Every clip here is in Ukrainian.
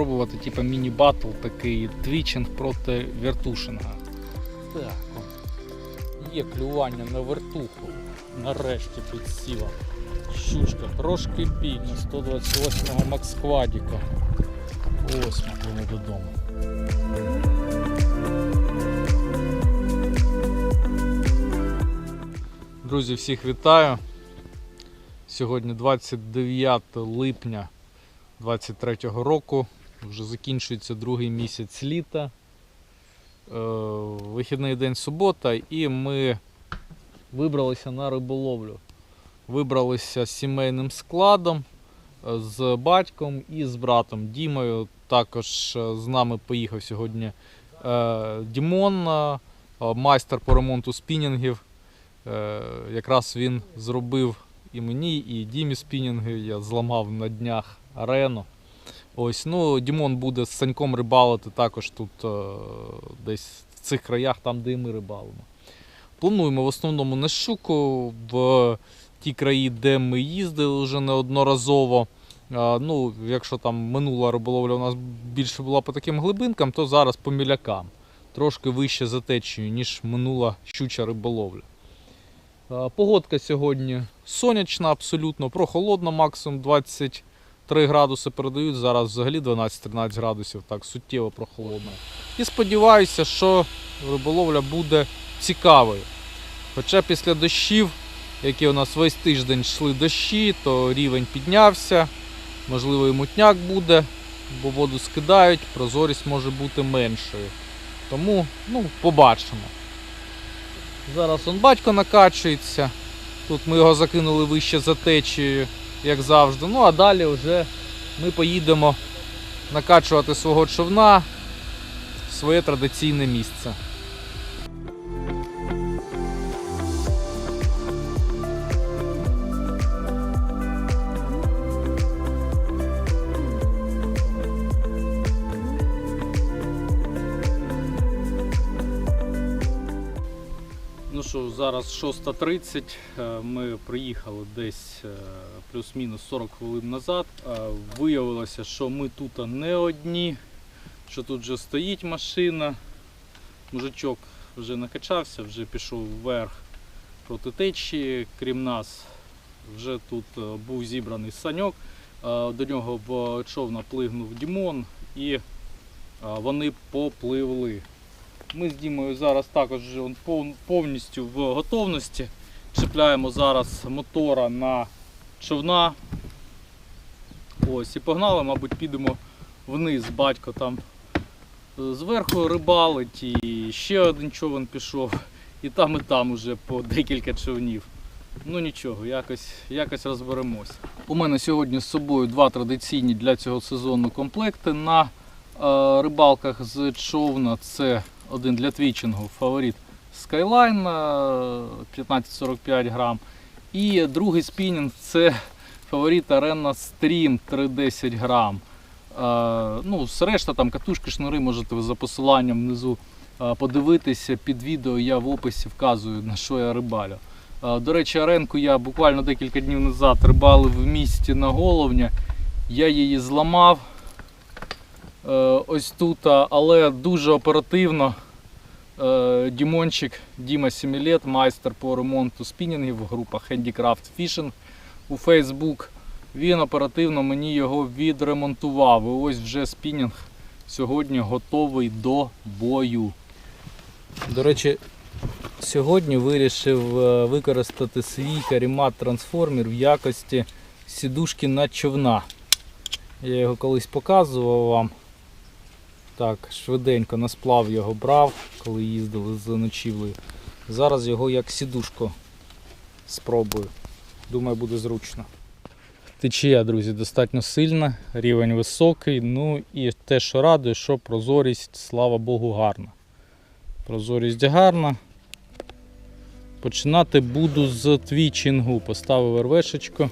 спробувати типу міні-батл такий твічинг проти вертушинга. Так, є клювання на вертуху. Нарешті підсіла. Щучка, трошки бій на 128-го Максквадіка. Ось ми пливемо додому. Друзі, всіх вітаю. Сьогодні 29 липня 23 року. Вже закінчується другий місяць літа. Е, Вихідний день субота, і ми вибралися на риболовлю. Вибралися з сімейним складом, е, з батьком і з братом Дімою. Також е, з нами поїхав сьогодні Дімон, майстер по ремонту спінінгів. Якраз він зробив і мені, і Дімі спінінги. Я зламав на днях арену. Ось, ну, Дімон буде з Саньком рибалити також тут е, десь в цих краях, там, де і ми рибалимо. Плануємо в основному на щуку в ті краї, де ми їздили вже неодноразово. Е, Ну, якщо там минула риболовля у нас більше була по таким глибинкам, то зараз по мілякам. Трошки вище за течією, ніж минула щуча риболовля. Е, Погодка сьогодні сонячна, абсолютно прохолодна, максимум 23 градуси передають. Зараз взагалі 12-13 градусів, так суттєво прохолодно. І сподіваюся, що риболовля буде цікавою. Хоча після дощів, які у нас весь тиждень йшли дощі, то рівень піднявся, можливо і мутняк буде, бо воду скидають, прозорість може бути меншою. Тому ну, побачимо. Зараз он батько накачується. Тут ми його закинули вище за течією, як завжди. Ну а далі вже ми поїдемо накачувати свого човна в своє традиційне місце. Зараз 6.30. е, Ми приїхали десь е, плюс-мінус 40 хвилин назад. Е, Виявилося, що ми тут не одні, що тут вже стоїть машина. Мужичок вже накачався, вже пішов вверх проти течії. Крім нас, вже тут був зібраний саньок. До нього човна плигнув Дімон і вони попливли. Ми з Дімою зараз також повністю в готовності. Чіпляємо зараз мотора на човна. Ось, і погнали, мабуть, підемо вниз. Батько там е, зверху рибалить, і ще один човен пішов, і там, і там уже по декілька човнів. Ну нічого, якось, якось розберемось. У мене сьогодні з собою два традиційні для цього сезону комплекти. На е, рибалках з човна це один для твічингу фаворит Skyline е, 1545 грам. І другий спінінг це фаворит Arena Stream 310 грам. Е, ну, решта там катушки, шнури можете за посиланням внизу е, подивитися під відео. Я в описі вказую на що я рибалю. Е, До речі, аренку я буквально декілька днів назад рибалив в місті на головня. Я її зламав е, ось тут, але дуже оперативно. Е, Дімончик Діма Сімілет, майстер по ремонту спінінгів, група Handicraft Fishing у Facebook. Він оперативно мені його відремонтував. І ось вже спінінг сьогодні готовий до бою. До речі, сьогодні вирішив е, використати свій карімат трансформер в якості сідушки на човна. Я його колись показував вам. Так, швиденько на сплав його брав, коли їздили з ночівлею. Зараз його як сідушку спробую. Думаю, буде зручно. Течія, друзі, достатньо сильна, рівень високий. Ну і те, що радує, що прозорість, слава Богу, гарна. Прозорість гарна. Починати буду з твічингу. Поставив РВшечку.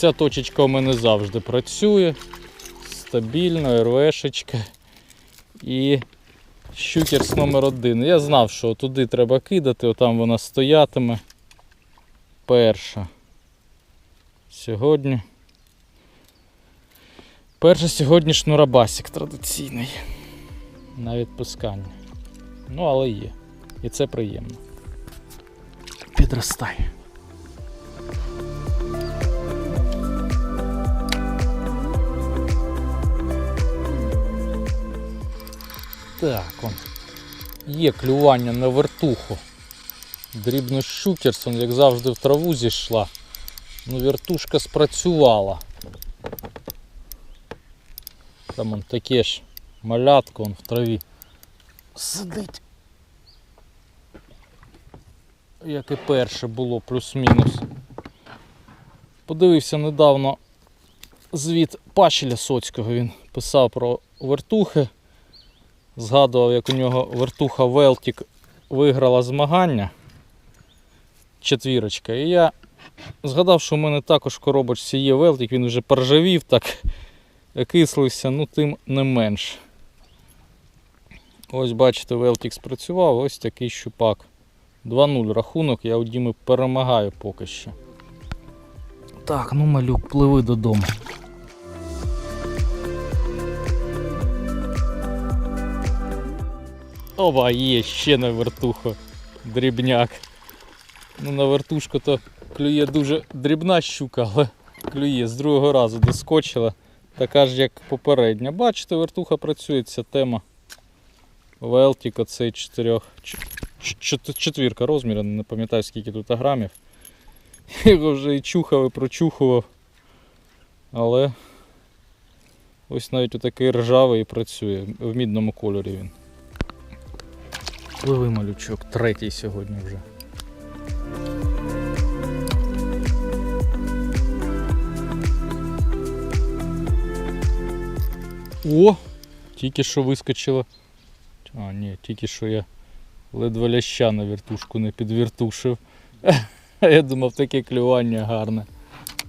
Ця точечка у мене завжди працює. стабільно, РВшечка і щукерс номер один. Я знав, що туди треба кидати, отам вона стоятиме. Перша. Сьогодні. Перший сьогодні шнурабасик традиційний. На відпускання. Ну, але є. І це приємно. Підростай. Так, он. Є клювання на вертуху. Дрібно щукерсон, як завжди, в траву зійшла. Ну, вертушка спрацювала. Там он таке ж малятко он в траві сидить. Як і перше було, плюс-мінус. Подивився недавно звіт Пашеля Соцького. Він писав про вертухи. Згадував, як у нього вертуха Велтік виграла змагання. Четвірочка. І я згадав, що в мене також в коробочці є Велтік, він вже поржавів, так кислився, ну тим не менш. Ось бачите, Велтік спрацював, ось такий щупак. 2-0 рахунок, я у Діми перемагаю поки що. Так, ну малюк, пливи додому. Оба, є ще на вертуху. Дрібняк. Ну, на вертушку то клює дуже дрібна щука, але клює з другого разу доскочила. Така ж, як попередня. Бачите, вертуха працює, ця тема. Велтік оцей чотирьох. Четвірка розміру, не пам'ятаю скільки тут грамів. Його вже і чухав, і прочухував. Але ось навіть отакий ржавий і працює. В мідному кольорі він. Пливи малючок, третій сьогодні вже. О! Тільки що вискочило. А, ні, тільки що я ледве ляща на вертушку не підвертушив. Я думав, таке клювання гарне.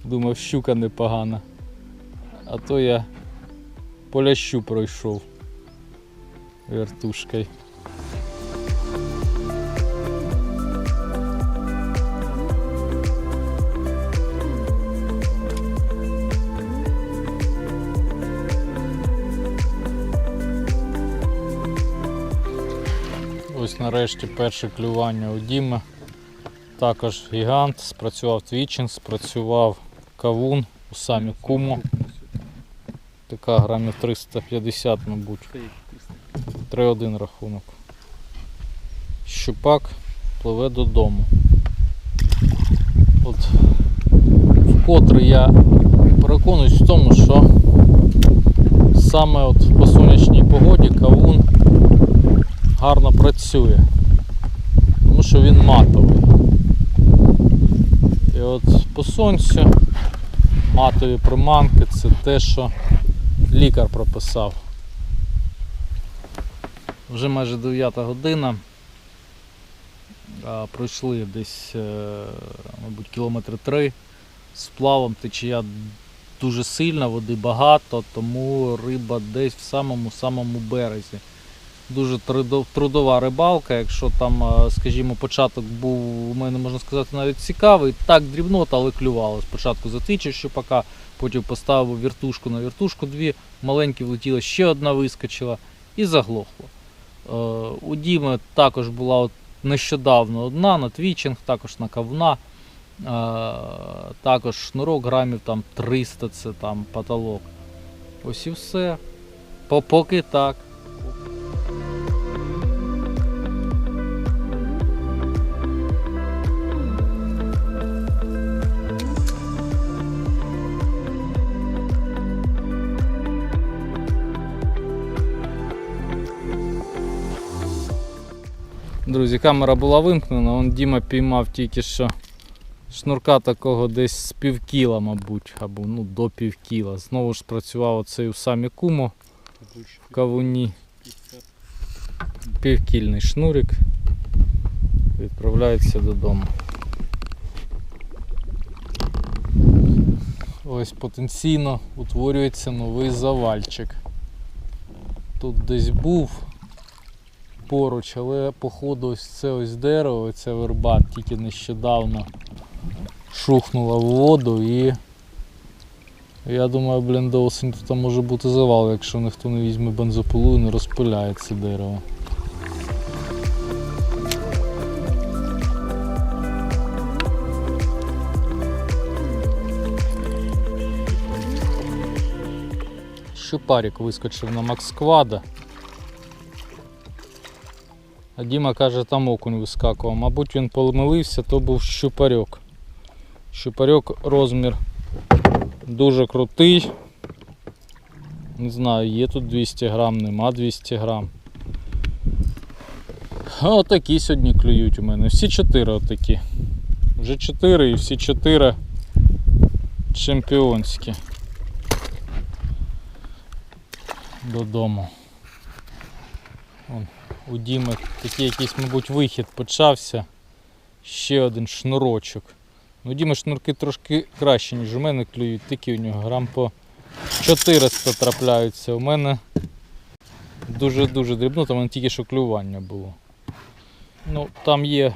Думав, щука непогана. А то я по лящу пройшов вертушкою. Нарешті перше клювання у Діми. Також гігант, спрацював твічинг, спрацював кавун у самі куму. Така грамів 350, мабуть. 3-1 рахунок. Щупак пливе додому. От вкотре я переконуюсь в тому, що саме от по сонячній погоді кавун гарно працює. Тому що він матовий. І от по сонцю матові приманки це те, що лікар прописав. Вже майже 9 година. Пройшли десь, е, мабуть, кілометри три з плавом течія дуже сильна, води багато, тому риба десь в самому-самому березі. Дуже трудова рибалка, якщо там, е, скажімо, початок був у мене, можна сказати, навіть цікавий, так дрібнота, але клювало. Спочатку затичив щупака, потім поставив вертушку на вертушку, дві маленькі влетіли, ще одна вискочила і заглохло. Е, У Діми також була от нещодавно одна на твічинг, також на кавуна. Е, Також шнурок грамів там 300 це там потолок. Ось і все. По- Поки так. Друзі, камера була вимкнена, он Діма піймав тільки що шнурка такого десь з півкіла, мабуть, або ну, до півкіла. Знову ж працював оцей у самі кумо в кавуні. Півкільний шнурик. Відправляється додому. ось потенційно утворюється новий завальчик. Тут десь був поруч, але походу ось це ось дерево, ця верба тільки нещодавно шухнула в воду і я думаю, блін, до осені тут може бути завал, якщо ніхто не візьме бензопилу і не розпиляє це дерево. Щупарик вискочив на Максквада. А Діма каже, там окунь вискакував. Мабуть, він помилився, то був щупарьок. Щупарьок розмір дуже крутий. Не знаю, є тут 200 грам, нема 200 грам. Отакі сьогодні клюють у мене. Всі чотири отакі. Вже чотири і всі чотири чемпіонські. Додому. Вон, у Діми такий якийсь, мабуть, вихід почався. Ще один шнурочок. Ну, Діми шнурки трошки краще, ніж у мене клюють. Такі у нього грам по 400 трапляються. У мене дуже-дуже дрібно, там тільки що клювання було. Ну, там є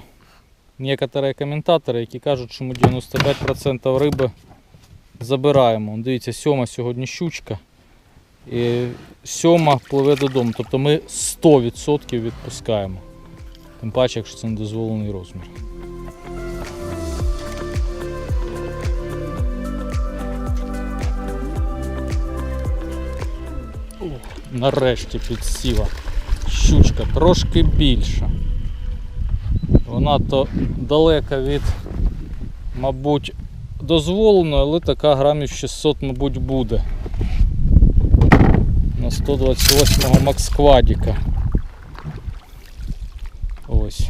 некоторі коментатори, які кажуть, що ми 95% риби забираємо. Дивіться, сьома сьогодні щучка. І сьома пливе додому. Тобто ми 100% відпускаємо. Тим паче, якщо це недозволений розмір. Нарешті підсіла. Щучка трошки більша. Вона то далека від, мабуть, дозволеної, але така грамів 600, мабуть, буде. На 128-го Максквадіка. Ось.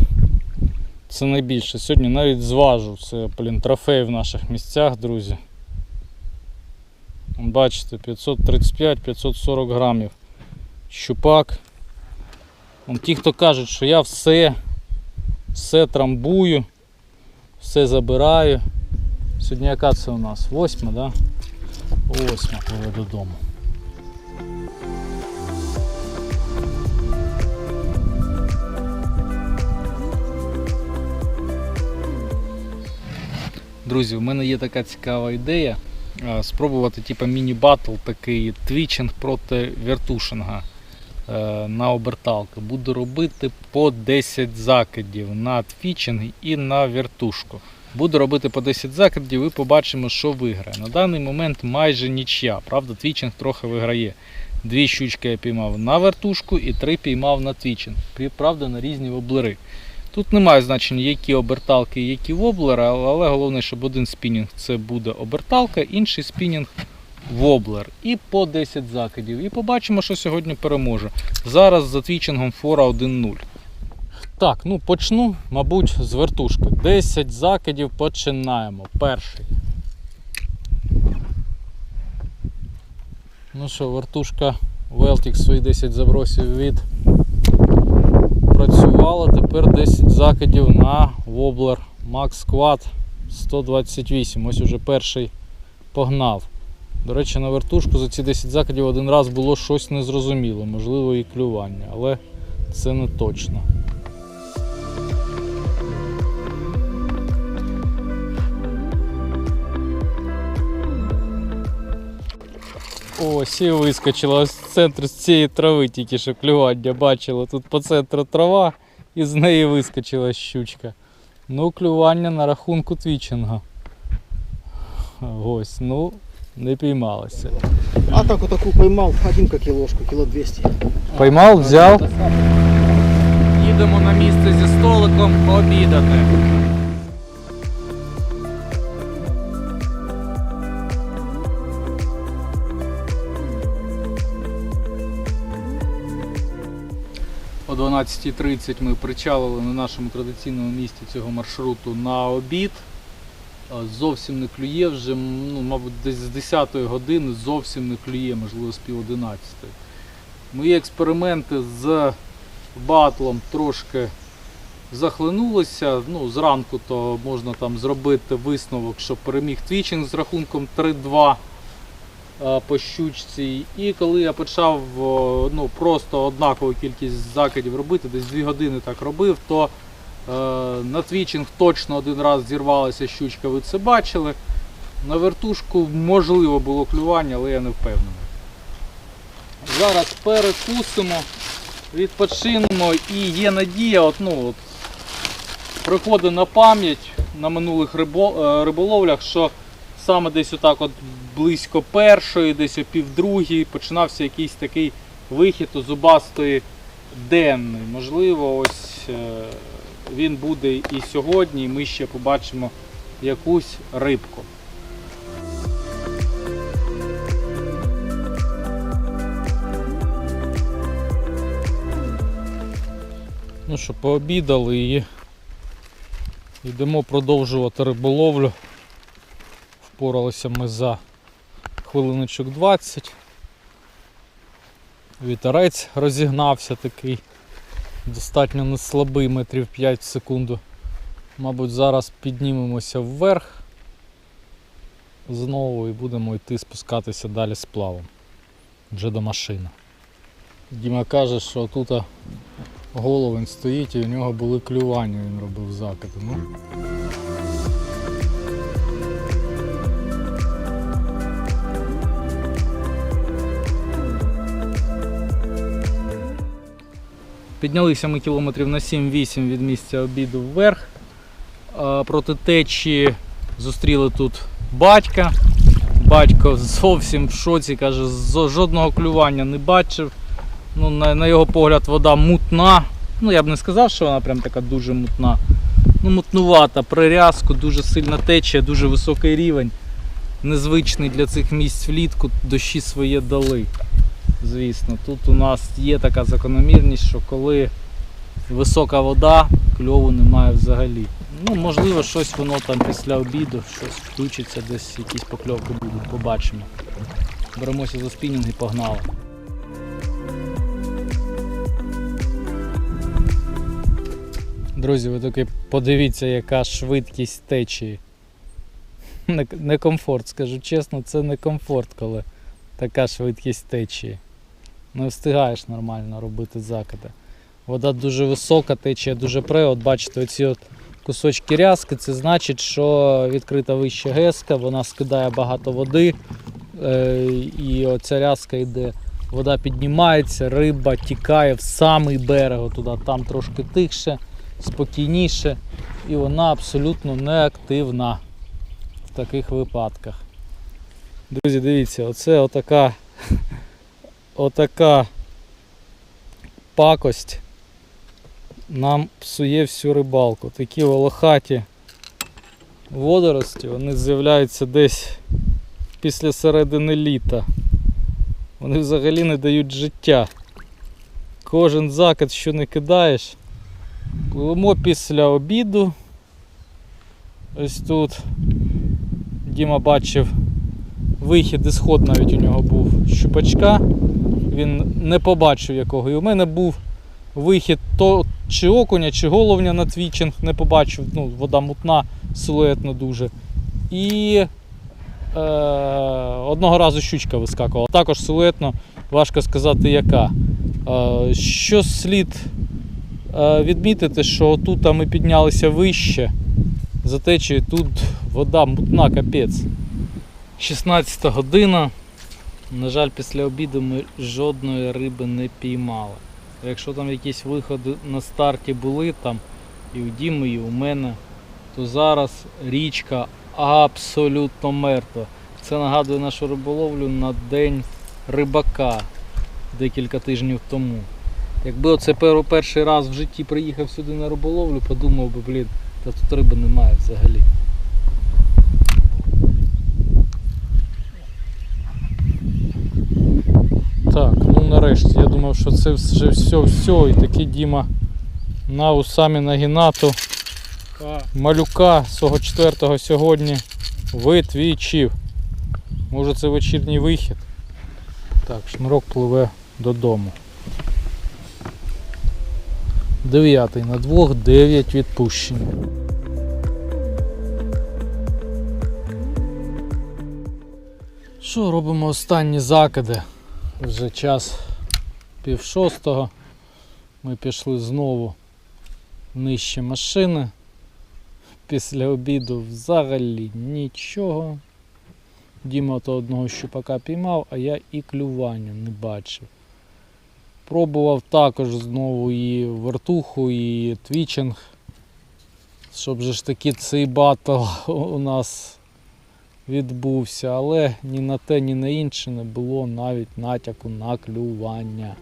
Це найбільше. Сьогодні навіть зважу. Це, блін, трофей в наших місцях, друзі. Бачите, 535-540 грамів щупак. Вон ті, хто кажуть, що я все, все трамбую, все забираю. Сьогодні яка це у нас? Восьма, да? Восьма коли додому. Друзі, у мене є така цікава ідея е, спробувати типу міні-батл такий твічинг проти вертушинга е, на оберталки. Буду робити по 10 закидів на твічинг і на вертушку. Буду робити по 10 закидів і побачимо, що виграє. На даний момент майже нічия. Правда, твічинг трохи виграє. Дві щучки я піймав на вертушку і три піймав на твічинг. Правда, на різні воблери. Тут немає значення, які оберталки і які воблери, але головне, щоб один спінінг це буде оберталка, інший спінінг воблер. І по 10 закидів. І побачимо, що сьогодні переможе. Зараз за твічингом фора 1-0. Так, ну почну, мабуть, з вертушки. 10 закидів починаємо. Перший. Ну що, вертушка Велтік свої 10 забросів від працювала. Тепер 10 закидів на воблер Max Quad 128. Ось уже перший погнав. До речі, на вертушку за ці 10 закидів один раз було щось незрозуміле, можливо і клювання, але це не точно. Ось і вискочила з цієї трави тільки що клювання бачила. Тут по центру трава і з неї вискочила щучка. Ну, клювання на рахунку твічинга. Ось, ну, не піймалася. А так вот такую поймал, один как килошку, кило 200. Поймав, взяв. Їдемо на місце зі столиком пообідати. 12.30 ми причалили на нашому традиційному місці цього маршруту на обід. Зовсім не клює вже, ну, мабуть, десь з 10 години зовсім не клює, можливо, з пів 11. Мої експерименти з батлом трошки захлинулися. Ну, зранку то можна там зробити висновок, що переміг твічинг з рахунком 3-2 е, по щучці. І коли я почав ну, просто однакову кількість закидів робити, десь 2 години так робив, то е, на твічинг точно один раз зірвалася щучка, ви це бачили. На вертушку можливо було клювання, але я не впевнений. Зараз перекусимо, відпочинемо і є надія, от, ну, от, приходить на пам'ять на минулих е, риболовлях, що саме десь отак от близько першої, десь о півдругій починався якийсь такий вихід у зубастої денний. Можливо, ось е, він буде і сьогодні, і ми ще побачимо якусь рибку. Ну що, пообідали і йдемо продовжувати риболовлю. Впоралися ми за хвилиночок 20. Вітерець розігнався такий, достатньо не слабий, метрів 5 в секунду. Мабуть, зараз піднімемося вверх знову і будемо йти спускатися далі з плавом. Вже до машини. Діма каже, що тут головень стоїть і у нього були клювання, він робив закиди. Ну, Піднялися ми кілометрів на 7-8 від місця обіду вверх. Проти течії зустріли тут батька. Батько зовсім в шоці, каже, жодного клювання не бачив. Ну, на, на його погляд, вода мутна. Ну, я б не сказав, що вона прям така дуже мутна. Ну, мутнувата, прирязку, дуже сильна течія, дуже високий рівень. Незвичний для цих місць влітку, дощі своє дали. Звісно, тут у нас є така закономірність, що коли висока вода, кльову немає взагалі. Ну, можливо, щось воно там після обіду, щось включиться, десь якісь покльовки будуть, побачимо. Беремося за спінінг і погнали. Друзі, ви таки подивіться, яка швидкість течії. Не, комфорт, скажу чесно, це не комфорт, коли така швидкість течії. Не встигаєш нормально робити закиди. Вода дуже висока, течія дуже пре. От бачите, оці от кусочки рязки, це значить, що відкрита вища геска, вона скидає багато води. Е, і оця рязка йде. Вода піднімається, риба тікає в самий берег туди, там трошки тихше, спокійніше, і вона абсолютно неактивна в таких випадках. Друзі, дивіться, оце отака, отака пакость нам псує всю рибалку. Такі волохаті водорості, вони з'являються десь після середини літа. Вони взагалі не дають життя. Кожен закид, що не кидаєш, пливемо після обіду. Ось тут Діма бачив вихід і сход навіть у нього був щупачка. Він не побачив якого. І у мене був вихід то чи окуня, чи головня на твічинг, не побачив, ну, вода мутна, силуетно дуже. І е, одного разу щучка вискакувала. Також силуетно, важко сказати яка. Е, що слід е, відмітити, що тут ми піднялися вище. За течією тут вода мутна, капець. 16 година. На жаль, після обіду ми жодної риби не піймали. Якщо там якісь виходи на старті були там і у Діми, і у мене, то зараз річка абсолютно мертва. Це нагадує нашу риболовлю на день рибака декілька тижнів тому. Якби оце перший раз в житті приїхав сюди на риболовлю, подумав би, блін, та тут риби немає взагалі. Так, ну нарешті, я що це вже все, все, і такий Діма на усамі нагінату малюка свого четвертого сьогодні витвічив. Може це вечірній вихід. Так, шнурок пливе додому. Дев'ятий на двох, 9 відпущені. Що, робимо останні закиди? Вже час пів шостого. Ми пішли знову нижче машини. Після обіду взагалі нічого. Діма то одного щупака піймав, а я і клювання не бачив. Пробував також знову і вертуху, і твічинг. Щоб же ж таки цей батл у нас відбувся, але ні на те, ні на інше не було навіть натяку на клювання.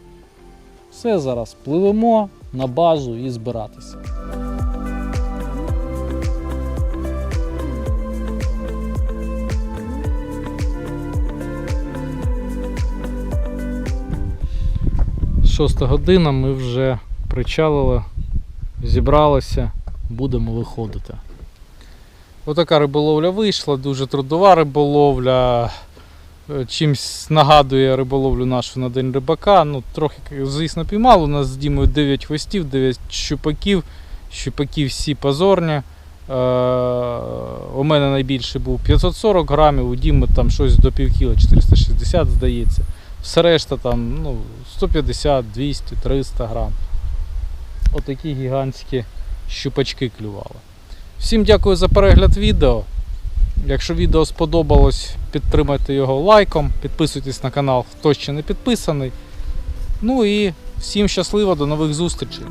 Все зараз пливемо на базу і збиратися. Шоста година, ми вже причалили, зібралися, будемо виходити. Отака риболовля вийшла, дуже трудова риболовля. Е, Чимсь нагадує риболовлю нашу на День рибака. Ну, трохи, звісно, піймало. У нас з Дімою 9 хвостів, 9 щупаків. Щупаки всі позорні. Е, у мене найбільший був 540 грамів, у Діми там щось до півкіла, 460 здається. Все решта там ну, 150, 200, 300 грам. Отакі гігантські щупачки клювали. Всім дякую за перегляд відео. Якщо відео сподобалось, підтримайте його лайком, підписуйтесь на канал, хто ще не підписаний. Ну і всім щасливо, до нових зустрічей!